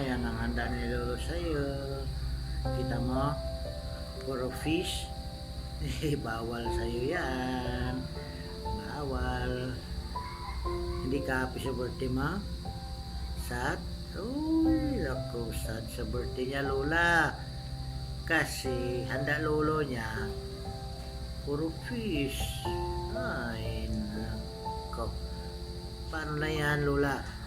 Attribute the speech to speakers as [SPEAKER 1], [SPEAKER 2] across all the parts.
[SPEAKER 1] yan ang handa ni Lolo sa'yo. Kita mo? Puro fish. Bawal sa'yo yan. Bawal. Hindi ka happy sa birthday mo? Sad? Uy, ako, sad sa birthday niya, Lola. Kasi, handa lolo niya, puro fish. Ay, nako. Paano na yan, Lola?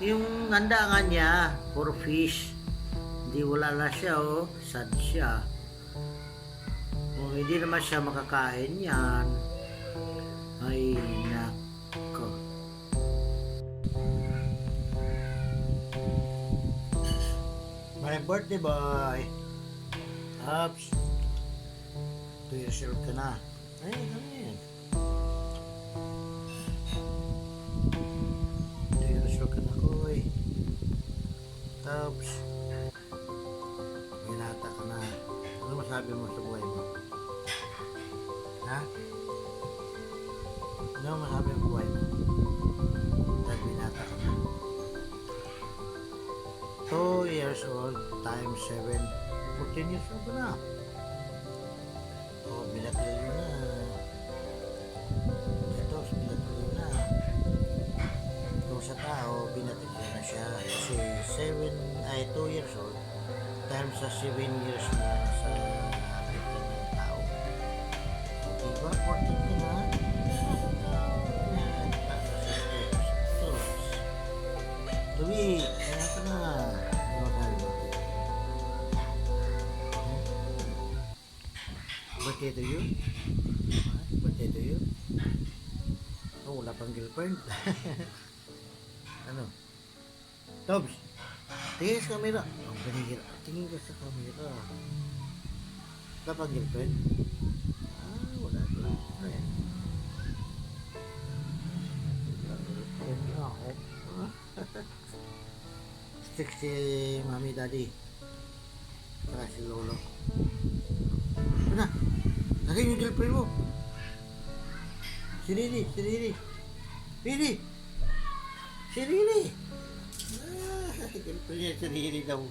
[SPEAKER 1] Yung handa nga niya, puro fish. Hindi wala na siya, oh. Sad siya. Kung hindi naman siya makakain yan, ay, nako. My birthday boy. Ups. Two years old ka na. Ay, ano yan? Ups. Binata ka na. Ano masabi mo sa buhay mo? Ha? Ano masabi mo sa buhay mo? Dahil binata ka na. 2 years old times 7 14 years old na 7 ay 2 years old times sa 7 years na sa ating ng tao diba 14 ka na Tuwi, kaya ka na. Hmm? Birthday to you? Birthday to you? Oh, wala pang girlfriend. ano? Tobs, tingin sa camera. Oh, ganigil. Tingin ka sa camera. Wala pang girlfriend? Ah, wala girlfriend. Wala girlfriend na ako. Stick si mami daddy. Saka si lolo. Ano na? Naging yung girlfriend mo. Si Riri, si Riri. Riri! Si Riri! Siyempre niya sarili daw.